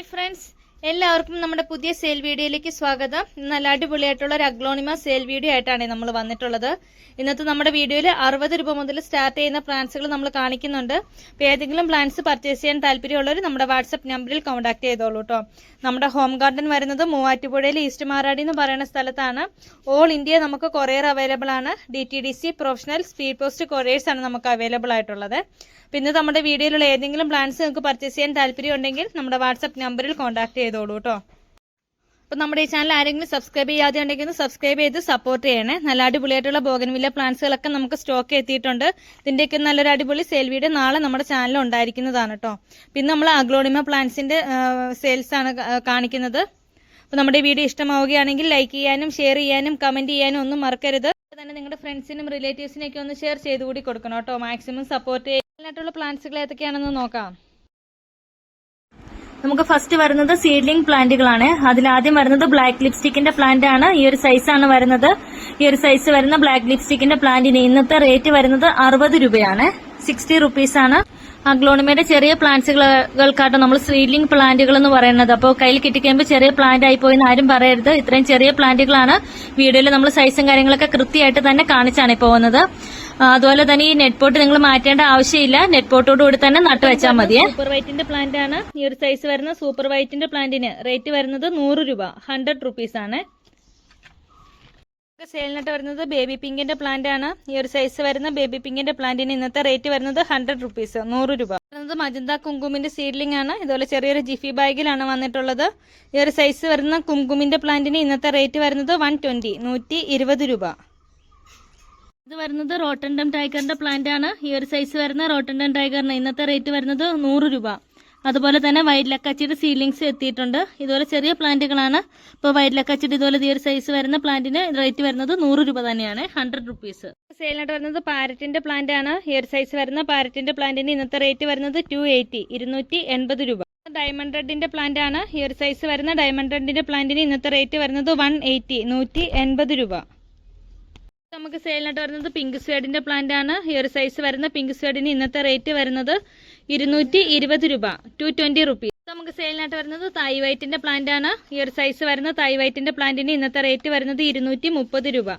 Hi friends എല്ലാവർക്കും നമ്മുടെ പുതിയ സെയിൽ വീഡിയോയിലേക്ക് സ്വാഗതം. നല്ല അടിപൊളിയായിട്ടുള്ള ഒരു അഗ്ലോണിമ സെയിൽ വീഡിയോ ആയിട്ടാണ് നമ്മൾ വന്നിട്ടുള്ളത്. ഇന്നത്തെ നമ്മുടെ വീഡിയോയിൽ അറുപത് രൂപ മുതൽ സ്റ്റാർട്ട് ചെയ്യുന്ന പ്ലാൻസുകൾ നമ്മൾ കാണിക്കുന്നുണ്ട്. അപ്പോൾ ഏതെങ്കിലും പ്ലാൻസ് പർച്ചേസ് ചെയ്യാൻ താല്പര്യമുള്ളവർ നമ്മുടെ വാട്സപ്പ് നമ്പറിൽ കോൺടാക്ട് ചെയ്തോളൂ കേട്ടോ നമ്മുടെ ഹോം ഗാർഡൻ വരുന്നത് മൂവാറ്റുപുഴയിൽ ഈസ്റ്റ് മാറാടി എന്ന് പറയുന്ന സ്ഥലത്താണ്. ഓൾ ഇന്ത്യ നമുക്ക് കൊറിയർ അവൈലബിൾ ആണ്. D T D C professional speed post couriers ആണ് നമുക്ക് അവൈലബിൾ ആയിട്ടുള്ളത്. പിന്നെ നമ്മുടെ വീഡിയോയിലുള്ള ഏതെങ്കിലും പ്ലാൻസ് നിങ്ങൾക്ക് പർച്ചേസ് ചെയ്യാൻ താല്പര്യം ഉണ്ടെങ്കിൽ നമ്മുടെ വാട്സപ്പ് നമ്പറിൽ കോൺടാക്ട് ചെയ്തോളൂ കേട്ടോ. അപ്പോൾ നമ്മുടെ ഈ ചാനൽ ആരെങ്കിലും സബ്സ്ക്രൈബ് ചെയ്യാതെ ഉണ്ടെങ്കിൽ ഒന്ന് സബ്സ്ക്രൈബ് ചെയ്ത് സപ്പോർട്ട് ചെയ്യണേ. നല്ല അടിപൊളിയായിട്ടുള്ള ബോഗൻവില്ല പ്ലാന്റ്സുകളൊക്കെ നമുക്ക് സ്റ്റോക്ക് എത്തിയിട്ടുണ്ട്. ഇതിന്റെയൊക്കെ നല്ലൊരു അടിപൊളി സെയിൽ വീഡിയോ നാളെ നമ്മുടെ ചാനലിൽ ഉണ്ടായിരിക്കുന്നതാണ് കേട്ടോ. പിന്നെ നമ്മൾ അഗ്ലോണിമ പ്ലാന്റ്സിന്റെ സെയിൽസ് ആണ് കാണിക്കുന്നത്. അപ്പോൾ നമ്മുടെ വീഡിയോ ഇഷ്ടമാവുകയാണെങ്കിൽ ലൈക്ക് ചെയ്യാനും ഷെയർ ചെയ്യാനും കമന്റ് ചെയ്യാനും ഒന്നും മറക്കരുത്. തന്നെ നിങ്ങളുടെ ഫ്രണ്ട്സിനും റിലേറ്റീവ്സിനും ഒക്കെ ഒന്ന് ഷെയർ ചെയ്ത് കൂടി കൊടുക്കണം കേട്ടോ. മാക്സിമം സപ്പോർട്ട് ചെയ്യാനായിട്ടുള്ള പ്ലാന്റ്സുകൾ ഏതൊക്കെയാണെന്ന് നോക്കാം. നമുക്ക് ഫസ്റ്റ് വരുന്നത് സീഡ്ലിംഗ് പ്ലാന്റുകളാണ് അതിലാദ്യം വരുന്നത് ബ്ലാക്ക് ലിപ്സ്റ്റിക്കിന്റെ പ്ലാന്റ് ആണ്. ഈ ഒരു സൈസാണ് വരുന്നത്. ഈ ഒരു സൈസ് വരുന്ന ബ്ലാക്ക് ലിപ്സ്റ്റിക്കിന്റെ പ്ലാന്റിന് ഇന്നത്തെ റേറ്റ് വരുന്നത് അറുപത് രൂപയാണ്. സിക്സ്റ്റി റുപ്പീസ് ആണ്. അഗ്ലോണിമയുടെ ചെറിയ പ്ലാന്റ്സുകൾക്കാട്ടോ നമ്മൾ സീഡ്ലിംഗ് പ്ലാന്റുകൾ എന്ന് പറയുന്നത്. അപ്പോൾ കയ്യിൽ കിട്ടിക്കഴിയുമ്പോൾ ചെറിയ പ്ലാന്റ് ആയി പോയി ആരും പറയരുത്. ഇത്രയും ചെറിയ പ്ലാന്റുകളാണ് വീഡിയോയിൽ നമ്മൾ സൈസും കാര്യങ്ങളൊക്കെ കൃത്യമായിട്ട് തന്നെ കാണിച്ചാണ് പോകുന്നത് അതുപോലെ തന്നെ ഈ നെറ്റ് പോട്ട് നിങ്ങൾ മാറ്റേണ്ട ആവശ്യമില്ല. നെറ്റ് പോട്ടോട് കൂടി തന്നെ നട്ട് വെച്ചാൽ മതി സൂപ്പർ വൈറ്റിന്റെ പ്ലാന്റ് ആണ്. ഈ ഒരു സൈസ് വരുന്ന സൂപ്പർ വൈറ്റിന്റെ പ്ലാന്റിന് റേറ്റ് വരുന്നത് നൂറ് രൂപ. ഹൺഡ്രഡ് റുപ്പീസ് ആണ്. സെയിലിനായിട്ട് വരുന്നത് ബേബി പിങ്കിന്റെ പ്ലാന്റ് ആണ്. ഈ ഒരു സൈസ് വരുന്ന ബേബി പിങ്കിന്റെ പ്ലാന്റിന് ഇന്നത്തെ റേറ്റ് വരുന്നത് ഹൺഡ്രഡ് റുപ്പീസ് നൂറ് രൂപ. വരുന്നത് മജന്ത കുങ്കുമിന്റെ സീഡ്ലിംഗ് ആണ്. ഇതുപോലെ ചെറിയൊരു ജിഫി ബാഗിലാണ് വന്നിട്ടുള്ളത്. ഈ ഒരു സൈസ് വരുന്ന കുങ്കുമിന്റെ പ്ലാന്റിന് ഇന്നത്തെ റേറ്റ് വരുന്നത് വൺ ട്വന്റി നൂറ്റി ഇരുപത് രൂപ. ഇത് വരുന്നത് റോട്ടൻഡം ടൈഗറിന്റെ പ്ലാന്റ് ആണ്. ഈ ഒരു സൈസ് വരുന്ന റോട്ടൻഡം ടൈഗറിന് ഇന്നത്തെ റേറ്റ് വരുന്നത് നൂറ് രൂപ. അതുപോലെ തന്നെ വൈറ്റ് ലക്കച്ചിയുടെ സീലിങ്സ് എത്തിയിട്ടുണ്ട്. ഇതുപോലെ ചെറിയ പ്ലാന്റുകളാണ് ഇപ്പോൾ വൈറ്റ് ലക്കച്ചിയുടെ ഇതുപോലെ ഈ ഒരു സൈസ് വരുന്ന പ്ലാന്റിന് റേറ്റ് വരുന്നത് നൂറ് രൂപ തന്നെയാണ്. ഹൺഡ്രഡ് റുപ്പീസ് സെയിലായിട്ട് വരുന്നത് പാരറ്റിന്റെ പ്ലാന്റ് ആണ്. ഈ ഒരു സൈസ് വരുന്ന പാരറ്റിന്റെ പ്ലാന്റിന് ഇന്നത്തെ റേറ്റ് വരുന്നത് ടു എയ്റ്റി ഇരുന്നൂറ്റി എൺപത് രൂപ. ഡയമണ്ട് റെഡിന്റെ പ്ലാന്റ് ആണ്. ഈ ഒരു സൈസ് വരുന്ന ഡയമണ്ട് റെഡിന്റെ പ്ലാന്റിന് ഇന്നത്തെ റേറ്റ് വരുന്നത് വൺ എയ്റ്റി നൂറ്റി എൺപത് രൂപ. നമുക്ക് സെയിലിനായിട്ട് വരുന്നത് പിങ്ക് സ്വേഡിന്റെ പ്ലാന്റ് ആണ്. ഈ ഒരു സൈസ് വരുന്ന പിങ്ക് സ്വേഡിന് ഇന്നത്തെ റേറ്റ് വരുന്നത് ഇരുന്നൂറ്റി ഇരുപത് രൂപ ടു ട്വന്റി റുപ്പീസ് നമുക്ക് സെയിലിനായിട്ട് വരുന്നത് തായ് വൈറ്റിന്റെ പ്ലാന്റ് ആണ്. ഈ ഒരു സൈസ് വരുന്ന തായ് വൈറ്റിന്റെ പ്ലാന്റിന് ഇന്നത്തെ റേറ്റ് വരുന്നത് ഇരുന്നൂറ്റി മുപ്പത് രൂപ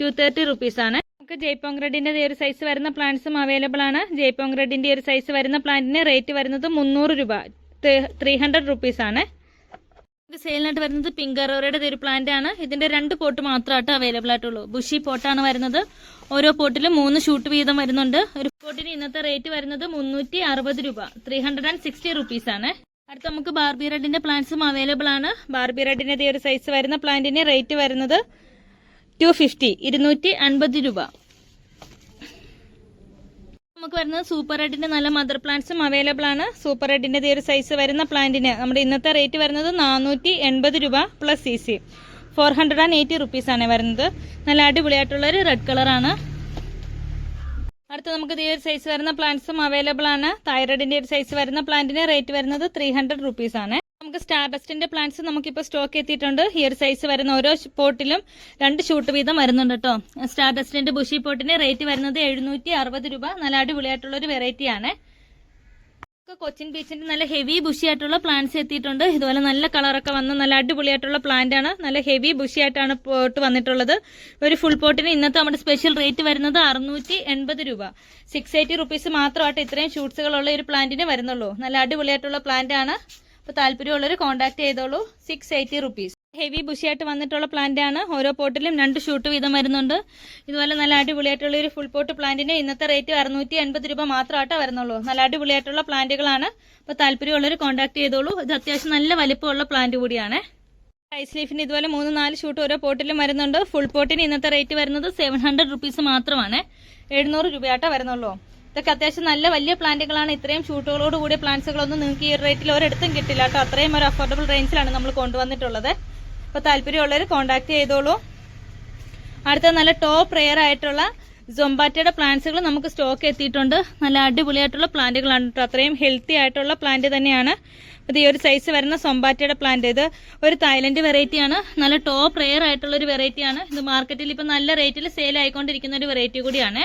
ടു തേർട്ടി റുപ്പീസ് ആണ്. നമുക്ക് ജയ്പോങ് റെഡിന്റെ ഈ ഒരു സൈസ് വരുന്ന പ്ലാന്റ്സും അവൈലബിൾ ആണ്. ജയ്പോങ് റെഡിന്റെ ഈ ഒരു സൈസ് വരുന്ന പ്ലാന്റിന് റേറ്റ് വരുന്നത് മുന്നൂറ് രൂപ ത്രീ ഹൺഡ്രഡ് റുപ്പീസ് ആണ്. സെയിലിനായിട്ട് വരുന്നത് പിങ്ക് അറോറയുടെ ഒരു പ്ലാന്റ് ആണ്. ഇതിന്റെ രണ്ട് പോട്ട് മാത്രമായിട്ട് അവൈലബിൾ ആയിട്ടുള്ളൂ. ബുഷി പോട്ടാണ് വരുന്നത്. ഓരോ പോട്ടിലും മൂന്ന് ഷൂട്ട് വീതം വരുന്നുണ്ട്. ഒരു പോട്ടിന് ഇന്നത്തെ റേറ്റ് വരുന്നത് മുന്നൂറ്റി അറുപത് രൂപ. Three hundred and sixty rupees ആണ്. അടുത്ത നമുക്ക് ബാർബി റെഡിന്റെ പ്ലാന്റ്സും അവൈലബിൾ ആണ്. ബാർബി റെഡിന്റെ ഒരു സൈസ് വരുന്ന പ്ലാന്റിന് റേറ്റ് വരുന്നത് ടു ഫിഫ്റ്റി ഇരുന്നൂറ്റി അൻപത് രൂപ. നമുക്ക് വരുന്നത് സൂപ്പർ റെഡിന്റെ നല്ല മദർ പ്ലാന്റ്സും അവൈലബിൾ ആണ്. സൂപ്പർ റെഡിന്റെ ഒരു സൈസ് വരുന്ന പ്ലാന്റിന് നമ്മുടെ ഇന്നത്തെ റേറ്റ് വരുന്നത് നാനൂറ്റി എൺപത് രൂപ plus C C four hundred and eighty rupees ആണ് വരുന്നത്. നല്ല അടിപൊളിയായിട്ടുള്ള ഒരു റെഡ് കളറാണ് അടുത്ത നമുക്ക് ഈ ഒരു സൈസ് വരുന്ന പ്ലാന്റ്സും അവൈലബിൾ ആണ്. തൈറോയിഡിന്റെ ഒരു സൈസ് വരുന്ന പ്ലാന്റിന് റേറ്റ് വരുന്നത് ത്രീ ഹൺഡ്രഡ് റുപ്പീസ് ആണ്. നമുക്ക് സ്റ്റാബസ്റ്റിന്റെ പ്ലാന്റ്സ് നമുക്കിപ്പോൾ സ്റ്റോക്ക് എത്തിയിട്ടുണ്ട്. ഹിയർ സൈസ് വരുന്ന ഓരോ പോട്ടിലും രണ്ട് ഷൂട്ട് വീതം വരുന്നുണ്ട് കേട്ടോ സ്റ്റാബസ്റ്റിന്റെ ബുഷി പോട്ടിന് റേറ്റ് വരുന്നത് എഴുന്നൂറ്റി അറുപത് രൂപ. നല്ല അടിപൊളിയായിട്ടുള്ള ഒരു വെറൈറ്റി ആണ്. കൊച്ചിൻ ബീച്ചിന്റെ നല്ല ഹെവി ബുഷി ആയിട്ടുള്ള പ്ലാന്റ്സ് എത്തിയിട്ടുണ്ട്. ഇതുപോലെ നല്ല കളറൊക്കെ വന്ന് നല്ല അടിപൊളിയായിട്ടുള്ള പ്ലാന്റ് ആണ്. നല്ല ഹെവി ബുഷി ആയിട്ടാണ് പോട്ട് വന്നിട്ടുള്ളത്. ഒരു ഫുൾ പോട്ടിന് ഇന്നത്തെ നമ്മുടെ സ്പെഷ്യൽ റേറ്റ് വരുന്നത് അറുന്നൂറ്റി എൺപത് രൂപ. സിക്സ് എയ്റ്റി റുപ്പീസ് മാത്രമായിട്ട് ഇത്രയും ഷൂട്ട്സുകളുള്ള ഒരു പ്ലാന്റിന് വരുന്നുള്ളൂ. നല്ല അടിപൊളിയായിട്ടുള്ള പ്ലാന്റ് ആണ്. അപ്പോൾ താല്പര്യമുള്ളവർ കോൺടാക്ട് ചെയ്തോളൂ. സിക്സ് എയ്റ്റി റുപ്പീസ് ഹെവി ബുഷിയായിട്ട് വന്നിട്ടുള്ള പ്ലാന്റ് ആണ്. ഓരോ പോട്ടിലും രണ്ട് ഷൂട്ട് വീതം വരുന്നുണ്ട്. ഇതുപോലെ നല്ല അടിപൊളിയായിട്ടുള്ള ഒരു ഫുൾ പോട്ട് പ്ലാന്റിന് ഇന്നത്തെ റേറ്റ് അറുന്നൂറ്റി എൺപത് രൂപ മാത്രമായിട്ടേ വരുന്നുള്ളൂ. നല്ല അടിപൊളിയായിട്ടുള്ള പ്ലാന്റുകളാണ് അപ്പോൾ താല്പര്യമുള്ളവർ കോൺടാക്ട് ചെയ്തോളൂ. ഇത് അത്യാവശ്യം നല്ല വലിപ്പമുള്ള പ്ലാന്റ് കൂടിയാണ്. ഐസ് ലീഫിന് ഇതുപോലെ മൂന്ന് നാല് ഷൂട്ട് ഓരോ പോട്ടിലും വരുന്നുണ്ട്. ഫുൾ പോട്ടിന് ഇന്നത്തെ റേറ്റ് വരുന്നത് സെവൻ ഹൺഡ്രഡ് റുപ്പീസ് മാത്രമാണ്. എഴുന്നൂറ് രൂപയായിട്ടേ വരുന്നുള്ളൂ. ഇതൊക്കെ അത്യാവശ്യം നല്ല വലിയ പ്ലാന്റുകളാണ്. ഇത്രയും ഷൂട്ടുകളോട് കൂടിയ പ്ലാന്റ്സുകളൊന്നും നിങ്ങൾക്ക് ഈ റേറ്റിൽ ഒരിടത്തും കിട്ടില്ല കേട്ടോ. അത്രയും ഒരു അഫോർഡബിൾ റേഞ്ചിലാണ് നമ്മൾ കൊണ്ടുവന്നിട്ടുള്ളത്. അപ്പോൾ താല്പര്യമുള്ളവർ കോൺടാക്ട് ചെയ്തോളൂ. അടുത്ത നല്ല ടോപ്പ് റെയർ ആയിട്ടുള്ള സൊമ്പാറ്റയുടെ പ്ലാന്റ്സുകൾ നമുക്ക് സ്റ്റോക്ക് എത്തിയിട്ടുണ്ട്. നല്ല അടിപൊളിയായിട്ടുള്ള പ്ലാന്റുകളാണ് കേട്ടോ. അത്രയും ഹെൽത്തി ആയിട്ടുള്ള പ്ലാന്റ് തന്നെയാണ്. ഇത് ഈ ഒരു സൈസ് വരുന്ന സൊമ്പാറ്റയുടെ പ്ലാന്റ് ഇത് ഒരു തായ്ലൻഡ് വെറൈറ്റിയാണ് നല്ല ടോപ്പ് റെയർ ആയിട്ടുള്ള ഒരു വെറൈറ്റിയാണ് ഇത് മാർക്കറ്റിൽ ഇപ്പം നല്ല റേറ്റിൽ സെയിൽ ആയിക്കൊണ്ടിരിക്കുന്ന ഒരു വെറൈറ്റി കൂടിയാണ്.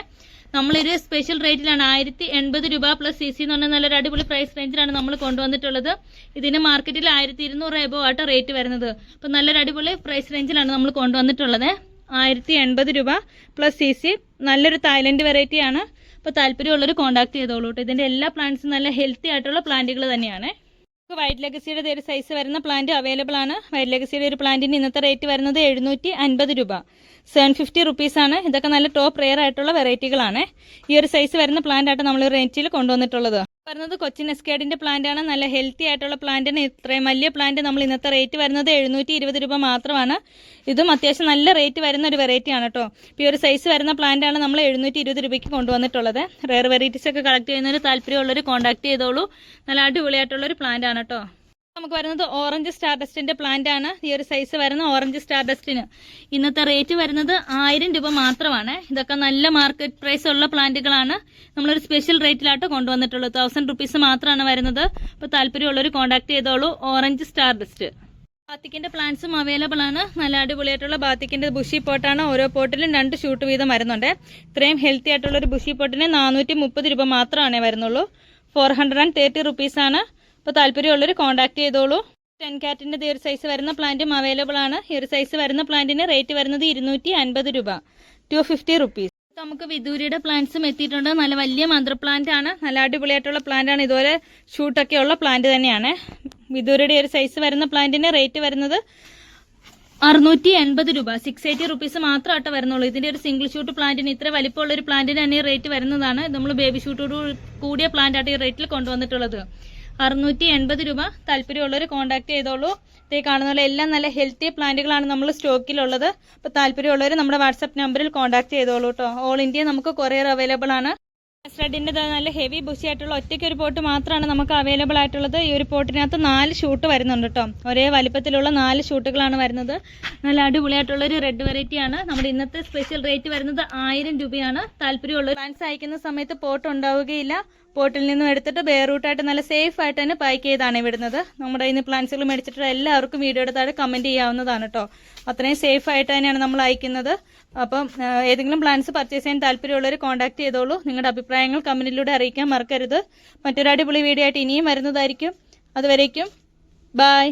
നമ്മളൊരു സ്പെഷ്യൽ റേറ്റിലാണ് ആയിരത്തി എൺപത് രൂപ പ്ലസ് സി സി എന്ന് പറഞ്ഞാൽ നല്ലൊരു അടിപൊളി പ്രൈസ് റേഞ്ചിലാണ് നമ്മൾ കൊണ്ടുവന്നിട്ടുള്ളത്. ഇതിന് മാർക്കറ്റിൽ ആയിരത്തി ഇരുന്നൂറ് എബോ ആട്ടോ റേറ്റ് വരുന്നത്. അപ്പം നല്ലൊരു അടിപൊളി പ്രൈസ് റേഞ്ചിലാണ് നമ്മൾ കൊണ്ടുവന്നിട്ടുള്ളത്. ആയിരത്തി എൺപത് രൂപ പ്ലസ് സി സി നല്ലൊരു തായ്ലൻഡ് വെറൈറ്റിയാണ് അപ്പോൾ താല്പര്യമുള്ളവർ കോൺടാക്ട് ചെയ്തോളൂ കേട്ടോ ഇതിന്റെ എല്ലാ പ്ലാന്റ്സും നല്ല ഹെൽത്തി ആയിട്ടുള്ള പ്ലാന്റുകൾ തന്നെയാണ്. നമുക്ക് വൈറ്റ് ലെഗസിയുടെ ഒരു സൈസ് വരുന്ന പ്ലാന്റ് അവൈലബിൾ ആണ്. വൈറ്റ് ലെഗസിയുടെ ഒരു പ്ലാന്റിന് ഇന്നത്തെ റേറ്റ് വരുന്നത് എഴുന്നൂറ്റി അൻപത് രൂപ. സെവൻ ഫിഫ്റ്റി റുപ്പീസ് ആണ്. ഇതൊക്കെ നല്ല ടോപ്പ് റെയർ ആയിട്ടുള്ള വെറൈറ്റികളാണ് ഈ ഒരു സൈസ് വരുന്ന പ്ലാന്റ് ആയിട്ട് നമ്മൾ റേറ്റിൽ കൊണ്ടുവന്നിട്ടുള്ളത്. വരുന്നത് കൊച്ചിൻ എസ്കേഡിന്റെ പ്ലാന്റ് ആണ്. നല്ല ഹെൽത്തി ആയിട്ടുള്ള പ്ലാന്റിന് ഇത്രയും വലിയ പ്ലാന്റ് നമ്മൾ ഇന്നത്തെ റേറ്റ് വരുന്നത് എഴുന്നൂറ്റി ഇരുപത് രൂപ മാത്രമാണ്. ഇതും അത്യാവശ്യം നല്ല റേറ്റ് വരുന്ന ഒരു വെറൈറ്റി ആണ് കേട്ടോ ഇപ്പോൾ ഈ ഒരു സൈസ് വരുന്ന പ്ലാന്റ് ആണ് നമ്മൾ എഴുന്നൂറ്റി ഇരുപത് രൂപയ്ക്ക് കൊണ്ടുവന്നിട്ടുള്ളത്. റെയർ വെറൈറ്റീസ് ഒക്കെ കളക്ട് ചെയ്യുന്നവർ താല്പര്യമുള്ളവർ കോൺടാക്ട് ചെയ്തോളൂ. നല്ല അടിപൊളിയായിട്ടുള്ള ഒരു പ്ലാന്റ് ആണ് കേട്ടോ നമുക്ക് വരുന്നത് ഓറഞ്ച് സ്റ്റാർ ഡസ്റ്റിന്റെ പ്ലാന്റ് ആണ്. ഈ ഒരു സൈസ് വരുന്ന ഓറഞ്ച് സ്റ്റാർ ഡസ്റ്റിന്. ഇന്നത്തെ റേറ്റ് വരുന്നത് ആയിരം രൂപ മാത്രമാണ്. ഇതൊക്കെ നല്ല മാർക്കറ്റ് പ്രൈസ് ഉള്ള പ്ലാന്റുകളാണ് നമ്മളൊരു സ്പെഷ്യൽ റേറ്റിലാട്ടോ കൊണ്ടുവന്നിട്ടുള്ളത് തൗസൻഡ് റുപ്പീസ് മാത്രമാണ് വരുന്നത്. അപ്പോൾ താല്പര്യമുള്ളവർ കോൺടാക്ട് ചെയ്തോളൂ. Orange stardust. ബാത്തിക്കിന്റെ പ്ലാന്റ്സും അവൈലബിൾ ആണ്. നല്ല അടിപൊളിയായിട്ടുള്ള ബാത്തിക്കിന്റെ ബുഷി പോട്ടാണ് ഓരോ പോട്ടിലും രണ്ട് ഷൂട്ട് വീതം വരുന്നുണ്ട്. ഇത്രയും ഹെൽത്തി ആയിട്ടുള്ള ഒരു ബുഷി പോട്ടിന് നാനൂറ്റി രൂപ മാത്രമാണ് വരുന്നുള്ളൂ. Four hundred and thirty rupees ആണ്. അപ്പോൾ താല്പര്യമുള്ളവർ കോൺടാക്ട് ചെയ്തോളൂ. ടെൻ കാറ്റിന്റെ ഈ ഒരു സൈസ് വരുന്ന പ്ലാന്റും അവൈലബിൾ ആണ്. ഒരു സൈസ് വരുന്ന പ്ലാന്റിന് റേറ്റ് വരുന്നത് ഇരുന്നൂറ്റി അൻപത് രൂപ. ടു ഫിഫ്റ്റി റുപ്പീസ് നമുക്ക് വിദൂരിയുടെ പ്ലാന്റ്സും എത്തിയിട്ടുണ്ട്. നല്ല വലിയ മന്ത്ര പ്ലാന്റ് ആണ്. നല്ല അടിപൊളിയായിട്ടുള്ള പ്ലാന്റ് ആണ്. ഇതുപോലെ ഷൂട്ടൊക്കെ ഉള്ള പ്ലാന്റ് തന്നെയാണ്. വിദൂരിയുടെ ഒരു സൈസ് വരുന്ന പ്ലാന്റിന് റേറ്റ് വരുന്നത് അറുന്നൂറ്റി എൺപത് രൂപ. സിക്സ് എയ്റ്റി റുപ്പീസ് മാത്രമായിട്ട് വരുന്നുള്ളൂ. ഇതിന്റെ ഒരു സിംഗിൾ ഷൂട്ട് പ്ലാന്റിന് ഇത്ര വലിപ്പമുള്ള ഒരു പ്ലാന്റിന് തന്നെ റേറ്റ് വരുന്നതാണ്. നമ്മൾ ബേബി ഷൂട്ടോട് കൂടിയ പ്ലാന്റ് ആയിട്ട് ഈ റേറ്റിൽ കൊണ്ടുവന്നിട്ടുള്ളത്. അറുന്നൂറ്റി എൺപത് രൂപ താല്പര്യമുള്ളവർ കോൺടാക്ട് ചെയ്തോളൂ. ഇതേ കാണുന്ന പോലെ എല്ലാം നല്ല ഹെൽത്തി പ്ലാന്റുകളാണ് നമ്മൾ സ്റ്റോക്കിലുള്ളത്. അപ്പോൾ താല്പര്യമുള്ളവർ നമ്മുടെ വാട്സപ്പ് നമ്പറിൽ കോൺടാക്ട് ചെയ്തോളൂ കേട്ടോ ഓൾ ഇന്ത്യ നമുക്ക് കൊറിയർ അവൈലബിൾ ആണ്. റെഡിന്റെ നല്ല ഹെവി ബുഷി ആയിട്ടുള്ള ഒറ്റയ്ക്ക് ഒരു പോട്ട് മാത്രമാണ് നമുക്ക് അവൈലബിൾ ആയിട്ടുള്ളത്. ഈ ഒരു പോട്ടിനകത്ത് നാല് ഷൂട്ട് വരുന്നുണ്ട് കേട്ടോ ഒരേ വലിപ്പത്തിലുള്ള നാല് ഷൂട്ടുകളാണ് വരുന്നത്. നല്ല അടിപൊളിയായിട്ടുള്ള ഒരു റെഡ് വെറൈറ്റി ആണ്. നമ്മുടെ ഇന്നത്തെ സ്പെഷ്യൽ റേറ്റ് വരുന്നത് ആയിരം രൂപയാണ്. താല്പര്യമുള്ള ഫാൻസ് അയക്കുന്ന സമയത്ത് പോട്ട് ഉണ്ടാവുകയില്ല. പോട്ടിൽ നിന്നും എടുത്തിട്ട് ബെയറൂട്ടായിട്ട് നല്ല സേഫ് ആയിട്ട് തന്നെ പാക്ക് ചെയ്താണ് വിടുന്നത് നമ്മുടെ ഇന്ന് പ്ലാന്റ്സുകൾ മേടിച്ചിട്ട് എല്ലാവർക്കും വീഡിയോയുടെ താഴെ കമന്റ് ചെയ്യാവുന്നതാണ് കേട്ടോ അത്രയും സേഫ് ആയിട്ട് തന്നെയാണ് നമ്മൾ അയക്കുന്നത്. അപ്പം ഏതെങ്കിലും പ്ലാന്റ്സ് പർച്ചേസ് ചെയ്യാൻ താല്പര്യമുള്ളവർ കോൺടാക്ട് ചെയ്തോളൂ. നിങ്ങളുടെ അഭിപ്രായങ്ങൾ കമന്റിലൂടെ അറിയിക്കാൻ മറക്കരുത്. മറ്റൊരു അടിപൊളി വീഡിയോ ആയിട്ട് ഇനിയും വരുന്നതായിരിക്കും. അതുവരേക്കും ബൈ